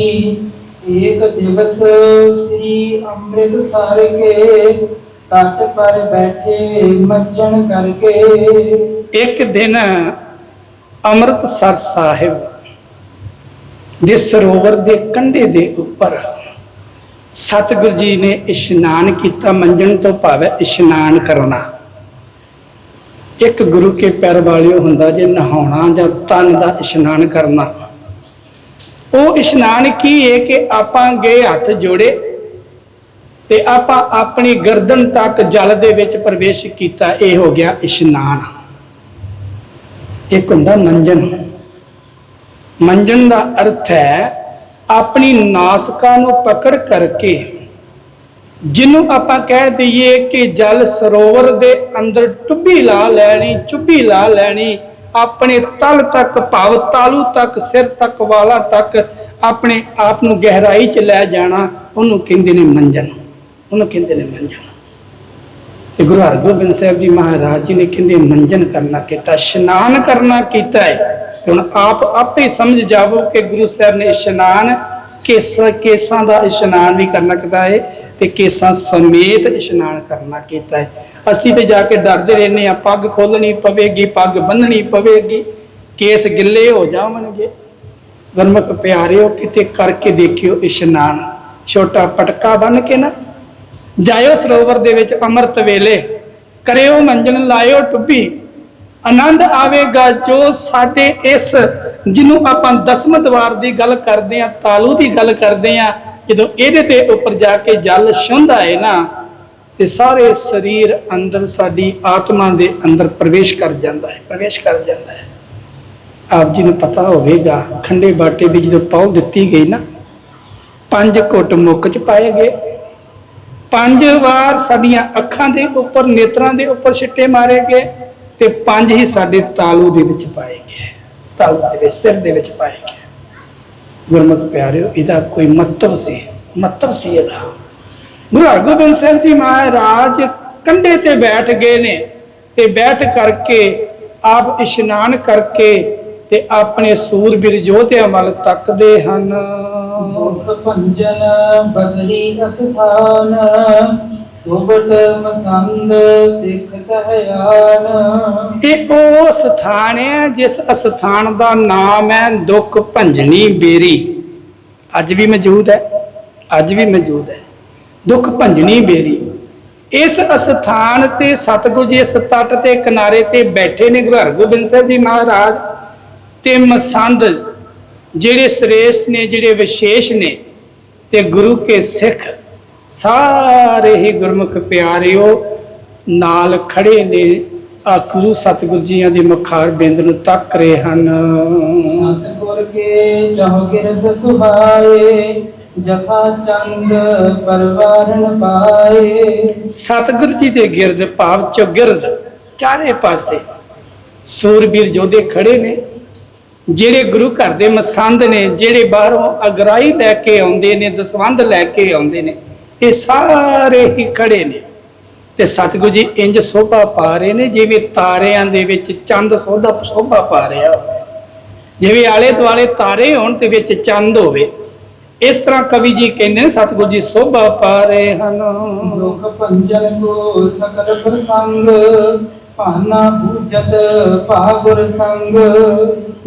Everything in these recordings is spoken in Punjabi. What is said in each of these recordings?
ਏਕ ਦਿਵਸ ਸ੍ਰੀ ਅੰਮ੍ਰਿਤਸਰ ਕੇ, ਤਟ ਪਰ ਬੈਠੇ ਮੱਜਣ ਕਰਕੇ। ਇੱਕ ਦਿਨ ਅੰਮ੍ਰਿਤਸਰ ਸਾਹਿਬ ਦੇ ਸਰੋਵਰ ਦੇ ਕੰਢੇ ਦੇ ਉੱਪਰ ਸਤਿਗੁਰ ਜੀ ਨੇ ਇਸ਼ਨਾਨ ਕੀਤਾ, ਮੰਜਣ ਤੋਂ ਭਾਵੇਂ ਇਸ਼ਨਾਨ ਕਰਨਾ। ਇੱਕ ਗੁਰੂ ਕੇ ਪੈਰ ਵਾਲਿਓ ਹੁੰਦਾ ਜੇ ਨਹਾਉਣਾ ਜਾਂ ਤਨ ਦਾ ਇਸ਼ਨਾਨ ਕਰਨਾ। ਉਹ ਇਸ਼ਨਾਨ ਕੀ ਹੈ ਕਿ ਆਪਾਂ ਗਏ ਹੱਥ ਜੋੜੇ ਤੇ ਆਪਾਂ ਆਪਣੀ ਗਰਦਨ ਤੱਕ ਜਲ ਦੇ ਵਿੱਚ ਪ੍ਰਵੇਸ਼ ਕੀਤਾ, ਇਹ ਹੋ ਗਿਆ ਇਸ਼ਨਾਨ। ਇੱਕ ਹੁੰਦਾ ਮੰਜਨ। ਮੰਜਨ ਦਾ ਅਰਥ ਹੈ ਆਪਣੀ ਨਾਸਕਾ ਨੂੰ ਪਕੜ ਕਰਕੇ, ਜਿਹਨੂੰ ਆਪਾਂ ਕਹਿ ਦਈਏ ਕਿ ਜਲ ਸਰੋਵਰ ਦੇ ਅੰਦਰ ਟੁੱਬੀ ਲਾ ਲੈਣੀ, ਚੁੱਭੀ ਲਾ ਲੈਣੀ ਆਪਣੇ ਤਲ ਤੱਕ ਭਾਵ ਤਾਲੂ ਤੱਕ, ਸਿਰ ਤੱਕ, ਵਾਲਾ ਤੱਕ ਆਪਣੇ ਆਪ ਨੂੰ ਗਹਿਰਾਈ 'ਚ ਲੈ ਜਾਣਾ, ਉਹਨੂੰ ਕਹਿੰਦੇ ਨੇ ਮੰਜਨ। ਉਹਨੂੰ ਕਹਿੰਦੇ ਨੇ ਮੰਜਨ। ਤੇ ਗੁਰੂ ਹਰਗੋਬਿੰਦ ਸਾਹਿਬ ਜੀ ਮਹਾਰਾਜ ਜੀ ਨੇ ਕਹਿੰਦੇ, ਮੰਜਨ ਕਰਨਾ ਕੀਤਾ, ਇਸ਼ਨਾਨ ਕਰਨਾ ਕੀਤਾ ਹੈ। ਹੁਣ ਆਪ ਆਪੇ ਸਮਝ ਜਾਵੋ ਕਿ ਗੁਰੂ ਸਾਹਿਬ ਨੇ ਇਸ਼ਨਾਨ ਕੇਸ, ਕੇਸਾਂ ਦਾ ਇਸ਼ਨਾਨ ਵੀ ਕਰਨਾ ਕੀਤਾ ਹੈ। ਤੇ ਕੇਸਾਂ ਸਮੇਤ ਇਸ਼ਨਾਨ ਕਰਨਾ ਕੀਤਾ ਹੈ। ਅਸੀਂ ਤੇ ਜਾ ਕੇ ਡਰਦੇ ਰਹਿੰਦੇ ਆ ਪੱਗ ਖੋਲਣੀ ਪਵੇਗੀ, ਪੱਗ ਬੰਨਣੀ ਪਵੇਗੀ, ਕੇਸ ਗਿੱਲੇ ਹੋ ਜਾਵਣਗੇ। ਗੁਰਮੁਖ ਪਿਆਰਿਓ, ਕਿਤੇ ਕਰਕੇ ਦੇਖਿਓ ਇਸ਼ਨਾਨ। ਛੋਟਾ ਪਟਕਾ ਬੰਨ ਕੇ ਨਾ, ਜਾਇਓ ਸਰੋਵਰ ਦੇ ਵਿੱਚ ਅੰਮ੍ਰਿਤ ਵੇਲੇ, ਕਰਿਓ ਮੰਜਨ ਲਾਇਓ ਟੁੱਬੀ। ਆਨੰਦ ਆਵੇਗਾ ਜੋ ਸਾਡੇ ਇਸ, ਜਿਹਨੂੰ ਆਪਾਂ ਦਸਮ ਦਵਾਰ ਦੀ ਗੱਲ ਕਰਦੇ ਆ ਤਾਲੂ ਦੀ ਗੱਲ ਕਰਦੇ ਆ ਜਦੋਂ ਇਹਦੇ ਤੇ ਉੱਪਰ ਜਾ ਕੇ ਜਲ ਛੁੰਦਾ ਹੈ ਨਾ, ਤੇ ਸਾਰੇ ਸਰੀਰ ਅੰਦਰ ਸਾਡੀ ਆਤਮਾ ਦੇ ਅੰਦਰ ਪ੍ਰਵੇਸ਼ ਕਰ ਜਾਂਦਾ ਹੈ ਪ੍ਰਵੇਸ਼ ਕਰ ਜਾਂਦਾ ਹੈ ਆਪ ਜੀ ਨੂੰ ਪਤਾ ਹੋਵੇਗਾ, ਖੰਡੇ ਬਾਟੇ ਦੀ ਜਦੋਂ ਪੌਲ ਦਿੱਤੀ ਗਈ ਨਾ, ਪੰਜ ਘੁੱਟ ਮੁੱਕ ਚ ਪਾਏ ਗਏ। ਪੰਜ ਵਾਰ ਸਾਡੀਆਂ ਅੱਖਾਂ ਦੇ ਉੱਪਰ, ਨੇਤਰਾਂ ਦੇ ਉੱਪਰ ਛਿੱਟੇ ਮਾਰੇ ਗਏ ਤੇ ਪੰਜ ਹੀ ਸਾਡੇ ਤਾਲੂ ਦੇ ਵਿੱਚ ਪਾਏ ਗਏ। ਤਾਲੂ ਦੇ ਵਿੱਚ, ਸਿਰ ਦੇ ਵਿੱਚ ਪਾਏ ਗਏ। ਗੁਰਮਤਿ ਪਿਆਰਿਓ, ਇਹਦਾ ਕੋਈ ਮਹੱਤਵ ਸੀ। ਮਹੱਤਵ ਸੀ ਇਹਦਾ। ਗੁਰੂ ਹਰਗੋਬਿੰਦ ਸਾਹਿਬ ਜੀ ਮਹਾਰਾਜ ਕੰਢੇ ਤੇ ਬੈਠ ਗਏ ਨੇ ਤੇ ਬੈਠ ਕਰਕੇ ਆਪ ਇਸ਼ਨਾਨ ਕਰਕੇ ਤੇ ਆਪਣੇ ਸੂਰਬੀਰ ਯੋਧਿਆਂ ਵੱਲ ਤੱਕਦੇ ਹਨ। ਭੰਜਨ ਬਦਰੀ ਅਸਥਾਨ। ਸੁਬਟ ਮਸੰਦ ਸਿੱਖ ਤਹਿਆਨ ਇਹ ਉਹ ਸਥਾਨ ਹੈ ਜਿਸ ਅਸਥਾਨ ਦਾ ਨਾਮ ਹੈ ਦੁੱਖ ਭੰਜਨੀ ਬੇਰੀ। ਅੱਜ ਵੀ ਮੌਜੂਦ ਹੈ, ਅੱਜ ਵੀ ਮੌਜੂਦ ਹੈ। ਦੁੱਖ ਭੰਜਨੀ ਬੇਰੀ। ਇਸ ਅਸਥਾਨ ਤੇ ਸਤਿਗੁਰੂ ਜੀ ਇਸ ਤੱਟ ਤੇ ਕਿਨਾਰੇ ਤੇ ਬੈਠੇ ਨੇ ਗੁਰੂ ਹਰਗੋਬਿੰਦ ਸਾਹਿਬ ਜੀ ਮਹਾਰਾਜ ਤੇ ਮਸੰਦ, ਜਿਹੜੇ ਸ੍ਰੇਸ਼ਟ ਨੇ, ਜਿਹੜੇ ਵਿਸ਼ੇਸ਼ ਨੇ, ਤੇ ਗੁਰੂ ਕੇ ਸਿੱਖ। ਸਾਰੇ ਹੀ ਗੁਰਮੁਖ ਪਿਆਰਿਓ ਨਾਲ ਖੜੇ ਨੇ ਆ ਗੁਰੂ ਸਤਿਗੁਰੂ ਜੀਆਂ ਦੀ ਮੁਖਾਰ ਬਿੰਦ ਨੂੰ ਤੱਕ ਰਹੇ ਹਨ। ਸਤਿਗੁਰ ਕੇ ਜਹ ਗਿਰਦ ਸੁਹਾਏ ਜਥਾ ਚੰਦ ਪਰਵਾਰਨ ਪਾਏ। ਸਤਿਗੁਰੂ ਜੀ ਦੇ ਗਿਰਦ ਭਾਵ ਚੌਗਿਰਦ ਚਾਰੇ ਪਾਸੇ ਸੂਰਬੀਰ ਯੋਧੇ ਖੜੇ ਨੇ ਜਿਹੜੇ ਗੁਰੂ ਘਰ ਦੇ ਮਸੰਦ ਨੇ ਜਿਹੜੇ ਬਾਹਰੋਂ ਅਗਰਾਈ ਲੈ ਕੇ ਆਉਂਦੇ ਨੇ ਦਸਵੰਧ ਲੈ ਕੇ ਆਉਂਦੇ ਨੇ। ਇਹ ਸਾਰੇ ਹੀ ਖੜੇ ਨੇ। ਤੇ ਸਤਿਗੁਰੂ ਜੀ ਇੰਜ ਸੋਭਾ ਪਾ ਰਹੇ ਨੇ ਜਿਵੇਂ ਤਾਰਿਆਂ ਦੇ ਵਿੱਚ ਚੰਦ ਸੋਭਾ ਸੋਭਾ ਪਾ ਰਿਹਾ ਹੋਵੇ। ਜਿਵੇਂ ਆਲੇ ਦੁਆਲੇ ਤਾਰੇ ਹੋਣ ਤੇ ਵਿੱਚ ਚੰਦ ਹੋਵੇ। ਇਸ ਤਰ੍ਹਾਂ ਕਵੀ ਜੀ ਕਹਿੰਦੇ ਨੇ ਸਤਿਗੁਰੂ ਜੀ ਸੋਭਾ ਪਾ ਰਹੇ ਹਨ। ਦੁਖ ਭੰਜਨ ਕੋ ਸਕਲ ਪ੍ਰਸੰਗ ਭਾਨਾ ਬੂਜਤ ਭਾਗੁਰ ਸੰਗ।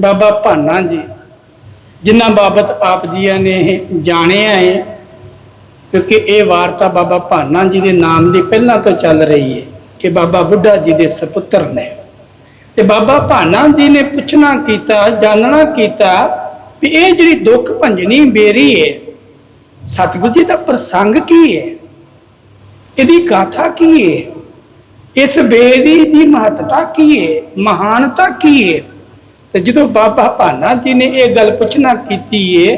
ਬਾਬਾ ਭਾਨਾ ਜੀ ਜਿਨ੍ਹਾਂ ਬਾਬਤ ਆਪ ਜੀਆਂ ਨੇ ਜਾਣਿਆ ਹੈ ਕਿਉਂਕਿ ਇਹ ਵਾਰਤਾ ਬਾਬਾ ਭਾਨਾ ਜੀ ਦੇ ਨਾਮ ਦੀ ਪਹਿਲਾਂ ਤੋਂ ਚੱਲ ਰਹੀ ਹੈ ਕਿ ਬਾਬਾ ਬੁੱਢਾ ਜੀ ਦੇ ਸੁਪੁੱਤਰ ਨੇ। ਤੇ ਬਾਬਾ ਭਾਨਾ ਜੀ ਨੇ ਪੁੱਛਣਾ ਕੀਤਾ ਜਾਣਨਾ ਕੀਤਾ ਵੀ ਇਹ ਜਿਹੜੀ ਦੁੱਖ ਭੰਜਨੀ ਬੇਰੀ ਹੈ, ਸਤਿਗੁਰੂ ਜੀ ਦਾ ਪ੍ਰਸੰਗ ਕੀ ਹੈ? ਇਹਦੀ ਗਾਥਾ ਕੀ ਹੈ? ਇਸ ਬੇਰੀ ਦੀ ਮਹੱਤਤਾ ਕੀ ਹੈ? ਮਹਾਨਤਾ ਕੀ ਹੈ? ਤੇ ਜਦੋਂ ਬਾਬਾ ਭਾਨਾ ਜੀ ਨੇ ਇਹ ਗੱਲ ਪੁੱਛਣਾ ਕੀਤੀ ਏ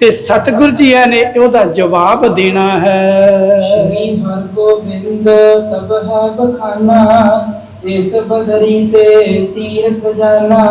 ਤੇ ਸਤਿਗੁਰੂ ਜੀ ਨੇ ਉਹਦਾ ਜਵਾਬ ਦੇਣਾ ਹੈ। ਸ਼੍ਰੀ ਹਰਗੋਬਿੰਦ ਤਬ ਹੈ ਬਖਾਨਾ, ਇਸ ਬਦਰੀ ਤੇ ਤੀਰਥ ਜਾਨਾ।